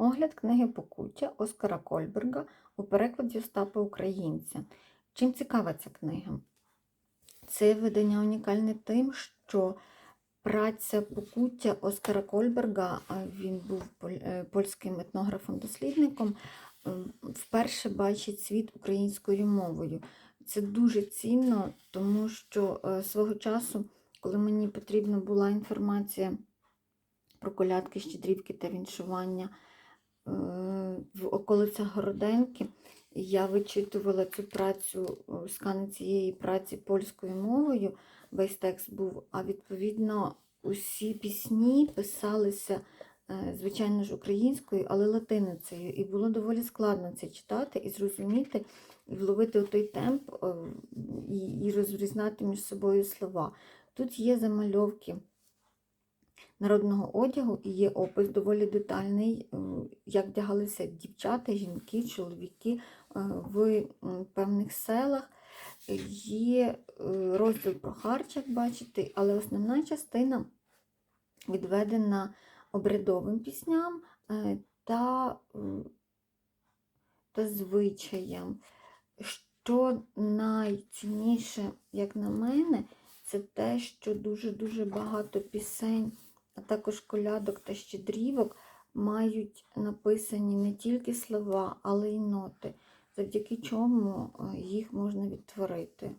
Огляд книги Покуття Оскара Кольберга у перекладі Остапа Українця. Чим цікава ця книга? Це видання унікальне тим, що праця Покуття Оскара Кольберга, він був е, польським етнографом-дослідником, е, вперше бачить світ українською мовою. Це дуже цінно, тому що е, свого часу, коли мені потрібна була інформація про колядки, щедрівки та віншування в околицях Городенки, я вичитувала цю працю, е, скани цієї праці польською мовою, весь текст був, а відповідно усі пісні писалися, е, звичайно ж, українською, але латиницею. І було доволі складно це читати і зрозуміти, і вловити той темп е, і розрізнати між собою слова. Тут є замальовки народного одягу і є опис доволі детальний, як вдягалися дівчата, жінки, чоловіки е, в певних селах. Є е, розділ про харч, як бачите, але основна частина відведена обрядовим пісням е, та, та звичаям. Що найцінніше, як на мене, це те, що дуже-дуже багато пісень, а також колядок та щедрівок мають написані не тільки слова, але й ноти, завдяки чому е, їх можна відтворити.